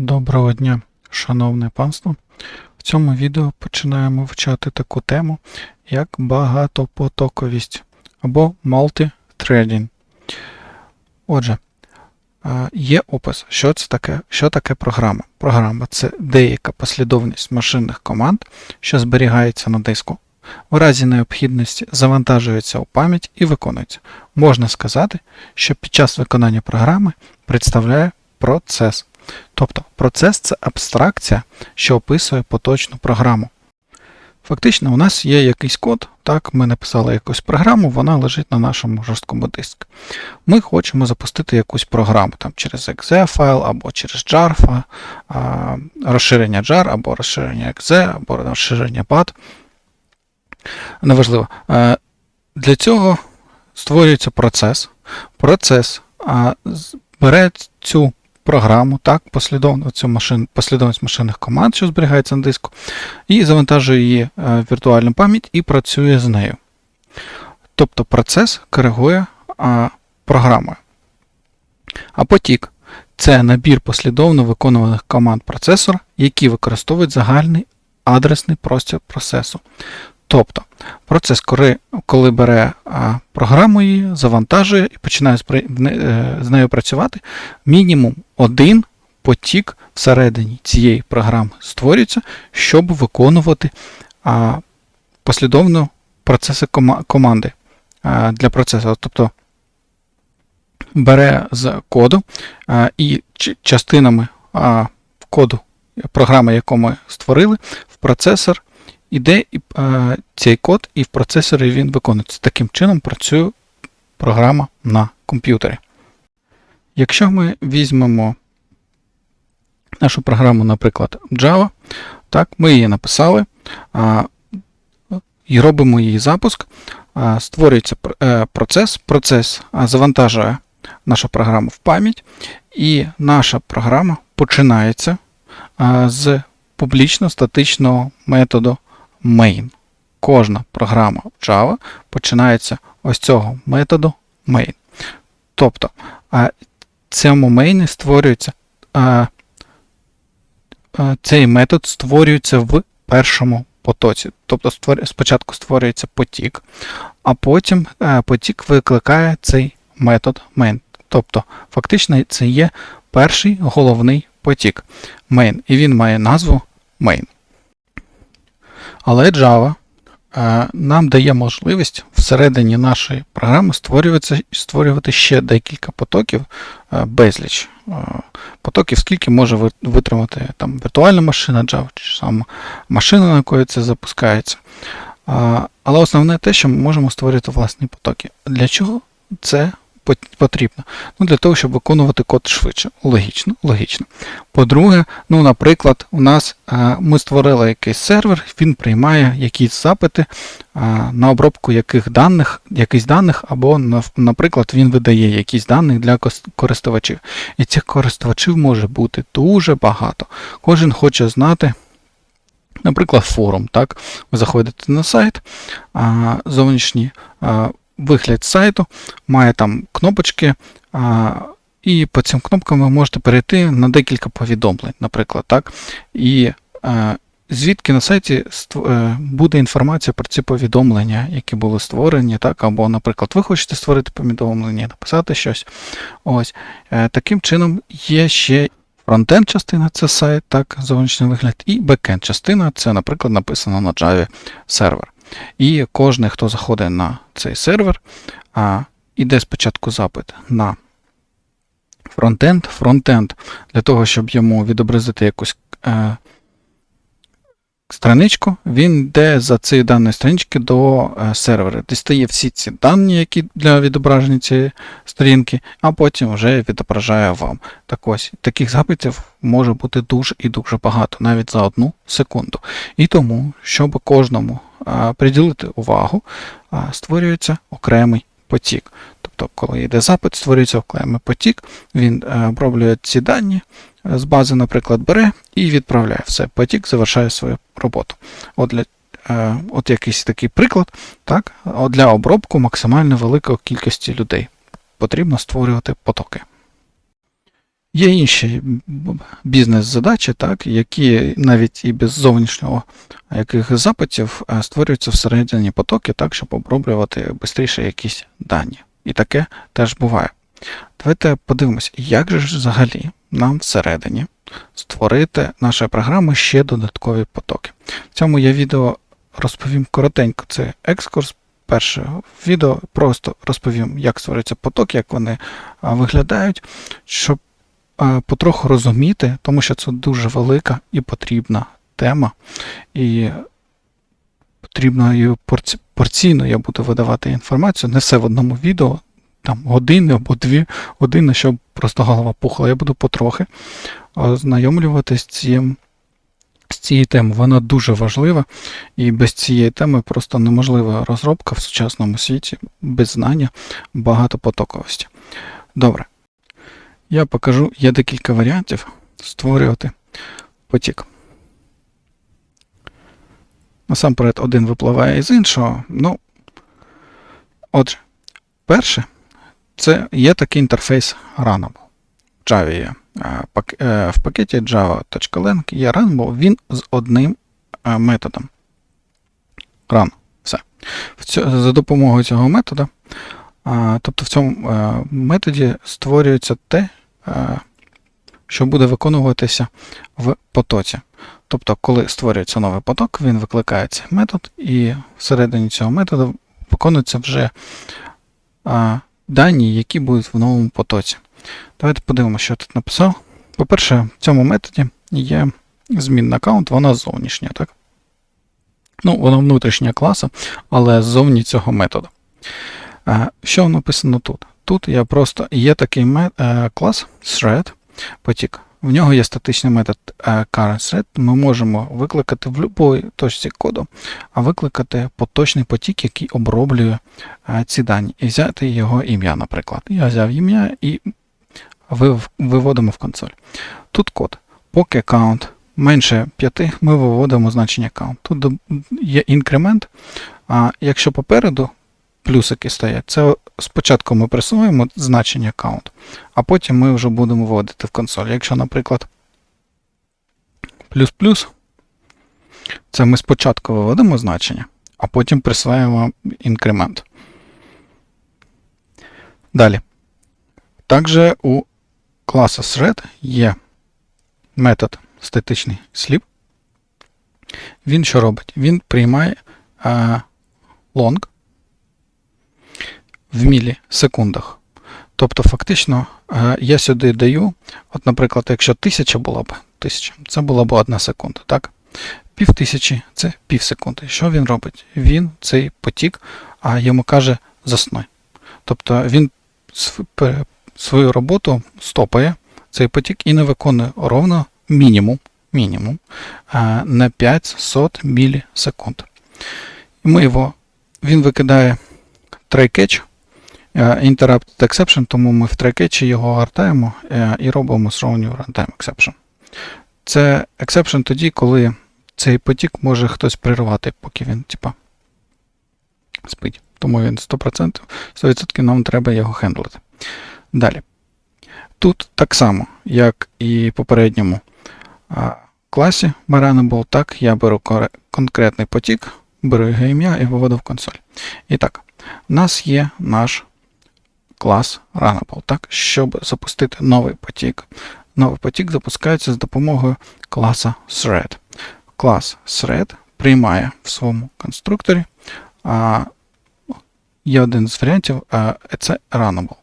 Доброго дня, шановне панство. В цьому відео починаємо вивчати таку тему, як багатопотоковість або multithreading. Отже, е, є опис, що це таке, що таке програма. Програма це деяка послідовність машинних команд, що зберігається на диску. В разі необхідності завантажується у пам'ять і виконується. Можна сказати, що під час виконання програми представляє процес. Тобто процес це абстракція, що описує поточну програму. Фактично, у нас є якийсь код, так, ми написали якусь програму, вона лежить на нашому жорсткому диску. Ми хочемо запустити якусь програму там, через exe файл або через jar, розширення jar, або розширення exe, або розширення BAT. Неважливо. Е, Для цього створюється процес. Процес бере цю програму, так, послідовно, цю машин, послідовність машинних команд, що зберігається на диску, і завантажує її е, в віртуальну пам'ять і працює з нею. Тобто процес коригує програмою. А потік це набір послідовно виконуваних команд процесора, які використовують загальний адресний простір процесу. Тобто, процес, коли, коли бере програму її, завантажує і починає е, з нею працювати, мінімум один потік всередині цієї програми створюється, щоб виконувати послідовно процеси команди для процесу. Тобто бере з коду і частинами коду програми, яку ми створили, в процесор іде цей код, і в процесорі він виконується. Таким чином працює програма на комп'ютері. Якщо ми візьмемо нашу програму, наприклад, Java, так, ми її написали а, і робимо її запуск, а, створюється е, процес, процес завантажує нашу програму в пам'ять, і наша програма починається а, з публічно-статичного методу main. Кожна програма Java починається ось цього методу main. Тобто, цьому main створюється цей метод створюється в першому потоці. Тобто спочатку створюється потік, а потім е, потік викликає цей метод main. Тобто, фактично, це є перший головний потік main, і він має назву main. Але Java е, нам дає можливість всередині нашої програми створювати, створювати ще декілька потоків, е, безліч е, потоків, скільки може витримати там, віртуальна машина Java, чи сама машина, на якої це запускається. Але основне те, що ми можемо створити власні потоки. Для чого це потрібно? Ну, для того, щоб виконувати код швидше. Логічно, логічно. По-друге, ну, наприклад, у нас е, ми створили якийсь сервер, він приймає якісь запити е, на обробку яких даних, якихось даних, або, наприклад, він видає якісь даних для користувачів. І цих користувачів може бути дуже багато. Кожен хоче знати. Наприклад, форум. Так? Ви заходите на сайт, а, зовнішній а, вигляд сайту має там кнопочки, а, і по цим кнопкам ви можете перейти на декілька повідомлень, наприклад. так? І а, звідки на сайті е, буде інформація про ці повідомлення, які були створені, так? або, наприклад, ви хочете створити повідомлення, написати щось. Ось. Е, Таким чином є ще Фронтенд частина це сайт, так, зовнішній вигляд, і бекенд частина це, наприклад, написано на Java сервер. І кожен, хто заходить на цей сервер, а, іде спочатку запит на фронтенд. Фронтенд для того, щоб йому відобразити якусь е, страничку, він йде за цією даної странички до е, сервера, дістає всі ці дані, які для відображення цієї сторінки, а потім вже відображає вам. Так ось, таких запитів може бути дуже і дуже багато, навіть за одну секунду. І тому, щоб кожному приділити увагу, створюється окремий потік. Тобто, коли йде запит, створюється окремий потік, він е, оброблює ці дані е, з бази, наприклад, бере і відправляє все. Потік завершає свою роботу. От для е, От якийсь такий приклад, так, для обробку максимально великої кількості людей потрібно створювати потоки. Є інші бізнес-задачі, так, які навіть і без зовнішнього яких запитів е, створюються всередині потоки, так, щоб оброблювати швидше якісь дані. І таке теж буває. Давайте подивимось, як же взагалі нам всередині створити нашої програми ще додаткові потоки. В цьому я відео розповім коротенько. Це екскурс. Перше відео просто розповім, як створюються потоки, як вони виглядають, щоб потроху розуміти, тому що це дуже велика і потрібна тема. І потрібно її порційно я буду видавати інформацію, не все в одному відео, там години або дві години, щоб просто голова пухла. Я буду потрохи ознайомлюватися з цим. З цією темою вона дуже важлива, і без цієї теми просто неможлива розробка в сучасному світі без знання багатопотоковості. Добре. Я покажу, є декілька варіантів створювати потік. Насамперед, один випливає із іншого. Ну, отже, перше, це є такий інтерфейс Runnable. В Java є. е, В пакеті java.lang є Runnable, він з одним е, методом. Run. Все. За допомогою цього методу, тобто в цьому е, методі створюється те, що буде виконуватися в потоці. Тобто, коли створюється новий поток, він викликає цей метод, і всередині цього методу виконуються вже дані, які будуть в новому потоці. Давайте подивимося, що я тут написав. По-перше, в цьому методі є змінна аккаунт, вона зовнішня, так? Ну, вона внутрішня класа, але ззовні цього методу. Що написано тут? Тут я просто є такий е, клас thread, потік. В нього є статичний метод е, currentThread. Ми можемо викликати в будь-якій точці коду, а викликати поточний потік, який оброблює е, ці дані, і взяти його ім'я, наприклад. Я взяв ім'я і виводимо в консоль. Тут код. Поки count менше 5, ми виводимо значення count. Тут є інкремент, а якщо попереду плюсики стоять, це спочатку ми присвоїмо значення count, а потім ми вже будемо вводити в консоль. Якщо, наприклад, плюс-плюс, це ми спочатку виводимо значення, а потім присваємо інкремент. Далі. Також у класа thread є метод статичний сліп. Він що робить? Він приймає е, long в мілісекундах. Тобто, фактично, е, я сюди даю, от, наприклад, якщо тисяча була б, тисяча, це була б одна секунда, так? Пів тисячі це пів секунди. Що він робить? Він цей потік, а йому каже засной. Тобто він свою роботу стопає цей потік і не виконує ровно мінімум, мінімум е, на 500 мілісекунд. Ми його, він викидає try-catch, е, interrupt exception, тому ми в try-catch його гортаємо е, і робимо throw runtime exception. Це exception тоді, коли цей потік може хтось прервати, поки він, типа, спить. Тому він 100%, 100% нам треба його хендлити. Далі. Тут так само, як і в попередньому класі Maranable, так я беру конкретний потік, беру його ім'я і виводу в консоль. І так, у нас є наш клас Runnable. Так? Щоб запустити новий потік, новий потік запускається з допомогою класа thread. Клас thread приймає в своєму конструкторі. А, є один з варіантів, а, це Runnable.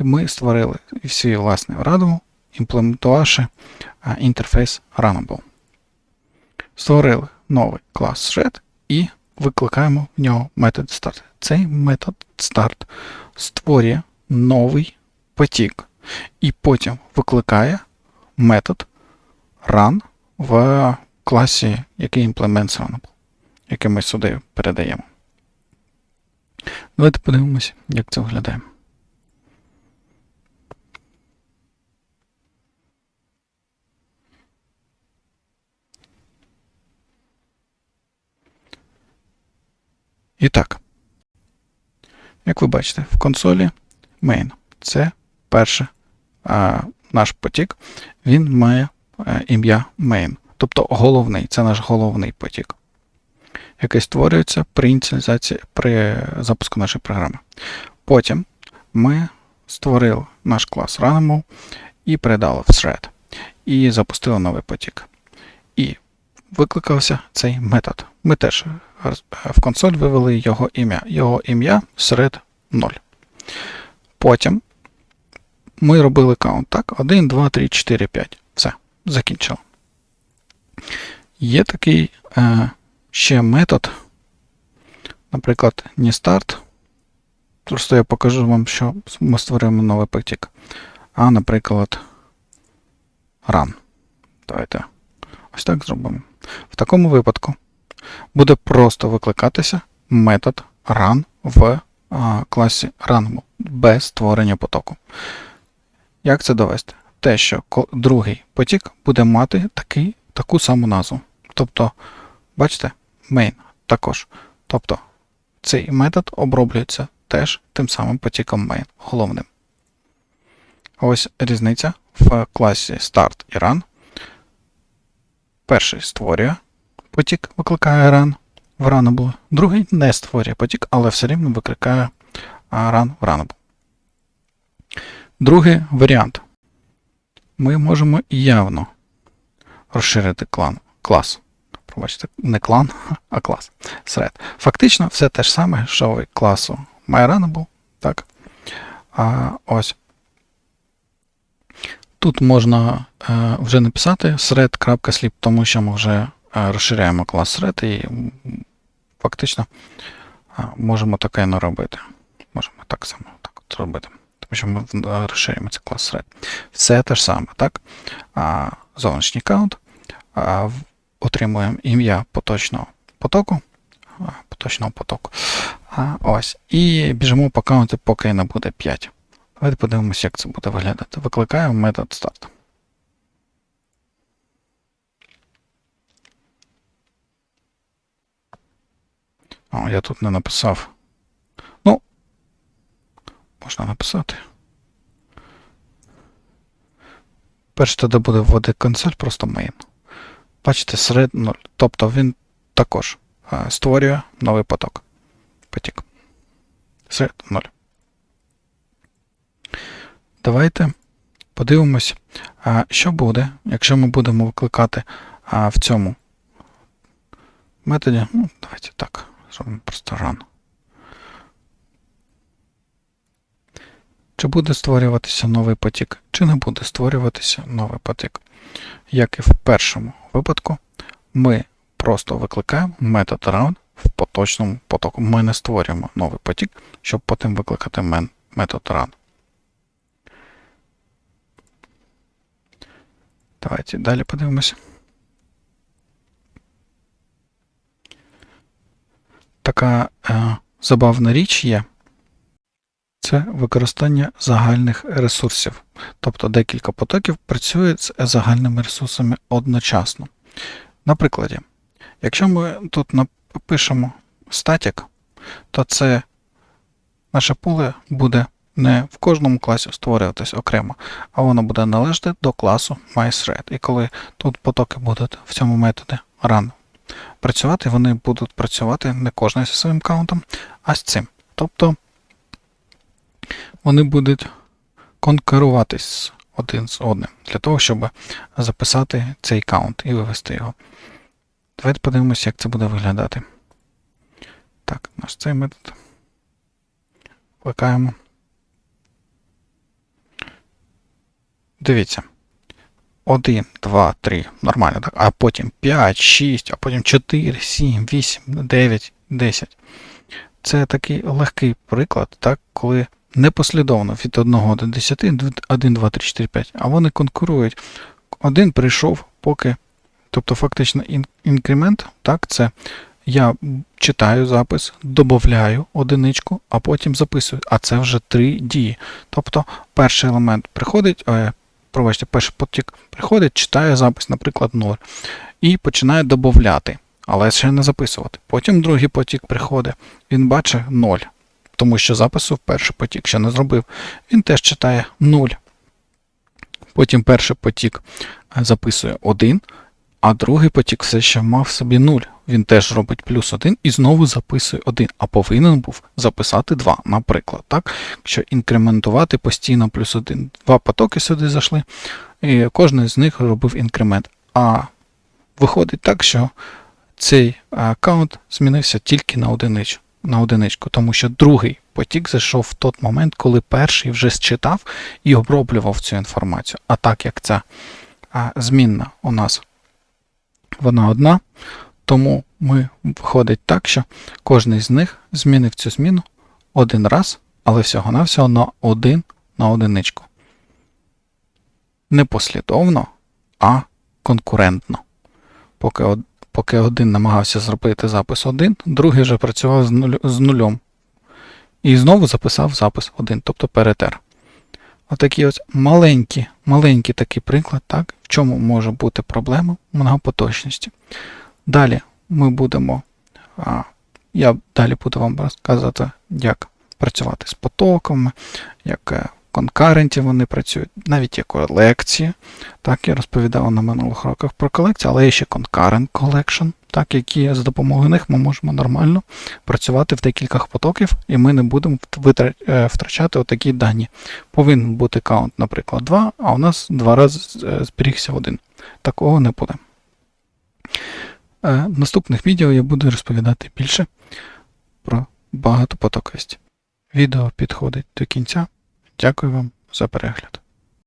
І ми створили свій власний Runnable, імплементувавши а, інтерфейс Runnable. Створили новий клас thread і викликаємо в нього метод start. Цей метод start створює новий потік і потім викликає метод run в класі, який runnable, який ми сюди передаємо. Давайте подивимося, як це виглядає. І так, як ви бачите, в консолі main це перше а, наш потік, він має е, ім'я main. Тобто головний, це наш головний потік, який створюється при ініціалізації при запуску нашої програми. Потім ми створили наш клас Runable і передали в thread. І запустили новий потік. І викликався цей метод. Ми теж в консоль вивели його ім'я. Його ім'я серед 0. Потім ми робили каунт. Так, 1, 2, 3, 4, 5. Все, закінчили. Є такий е, ще метод, наприклад, nestart. Просто я покажу вам, що ми створюємо новий потік. А, наприклад, run. Давайте ось так зробимо. В такому випадку буде просто викликатися метод run в класі runable без створення потоку. Як це довести? Те, що другий потік буде мати такий, таку саму назву. Тобто, бачите, main також. Тобто, цей метод оброблюється теж тим самим потіком main, головним. Ось різниця в класі start і run. Перший створює потік, викликає run в runnable. Другий не створює потік, але все рівно викликає run в runnable. Другий варіант. Ми можемо явно розширити клан, клас. Пробачте, не клан, а клас. Thread. Фактично все те ж саме, що в класу MyRunnable. Так. А, ось. Тут можна е, вже написати thread.sleep, тому що ми вже е, розширяємо клас thread і фактично можемо таке не робити. Можемо так само так от зробити. Тому що ми е, розширюємо цей клас thread. Все те ж саме, так? А, зовнішній каунт. А, отримуємо ім'я поточного потоку. Поточного потоку. А, ось. І біжимо по каунту, поки не буде 5. Давайте подивимося, як це буде виглядати. Викликаємо метод start. О, я тут не написав. Ну, можна написати. Перш тоді буде вводити консоль, просто main. Бачите, серед 0. Тобто він також е, створює новий поток. Потік. Серед 0. Давайте подивимось, а, що буде, якщо ми будемо викликати а, в цьому методі. Ну, давайте так, зробимо просто run. Чи буде створюватися новий потік, чи не буде створюватися новий потік. Як і в першому випадку, ми просто викликаємо метод run в поточному потоку. Ми не створюємо новий потік, щоб потім викликати метод run. Давайте далі подивимося. Така е, забавна річ є. Це використання загальних ресурсів. Тобто декілька потоків працюють з загальними ресурсами одночасно. На прикладі, якщо ми тут напишемо статік, то це наше поле буде не в кожному класі створюватись окремо, а воно буде належати до класу MyThread. І коли тут потоки будуть в цьому методі run працювати, вони будуть працювати не кожен зі своїм каунтом, а з цим. Тобто вони будуть конкуруватись один з одним для того, щоб записати цей каунт і вивести його. Давайте подивимося, як це буде виглядати. Так, наш цей метод. Кликаємо. Дивіться. 1, 2, 3. Нормально, так? А потім 5, 6, а потім 4, 7, 8, 9, 10. Це такий легкий приклад, так, коли непослідовно від 1 до 10, 1, 2, 3, 4, 5, а вони конкурують. Один прийшов, поки. Тобто, фактично, інкремент, так, це я читаю запис, додаю одиничку, а потім записую. А це вже три дії. Тобто, перший елемент приходить, е, пробачте, перший потік приходить, читає запис, наприклад, 0, і починає додати, але ще не записувати. Потім другий потік приходить, він бачить 0, тому що запису в перший потік ще не зробив. Він теж читає 0. Потім перший потік е, записує 1, а другий потік все ще мав собі 0. Він теж робить плюс 1 і знову записує 1, а повинен був записати 2, наприклад. Так? Якщо інкрементувати постійно плюс 1. Два потоки сюди зайшли, і кожен з них робив інкремент. А виходить так, що цей аккаунт змінився тільки на одиничку, на одиничку, тому що другий потік зайшов в той момент, коли перший вже считав і оброблював цю інформацію. А так як ця а, змінна у нас вона одна, тому ми виходить так, що кожен з них змінив цю зміну один раз, але всього-навсього на один на одиничку. Не послідовно, а конкурентно. Поки, поки один намагався зробити запис 1, другий вже працював з, нуль, з нульом. І знову записав запис 1, тобто перетер. Отакий ось маленький, маленький такий приклад, так, в чому може бути проблема многопоточності. Далі ми будемо, а, я далі буду вам розказувати, як працювати з потоками, як е, конкаренті вони працюють, навіть є колекції. Так, я розповідав на минулих роках про колекції, але є ще concurrent collection, так, які за допомогою них ми можемо нормально працювати в декількох потоків, і ми не будемо е, втрачати отакі дані. Повинен бути каунт, наприклад, 2, а у нас два рази е, зберігся один. Такого не буде. Е, В наступних відео я буду розповідати більше про багатопотоковість. Відео підходить до кінця. Дякую вам за перегляд.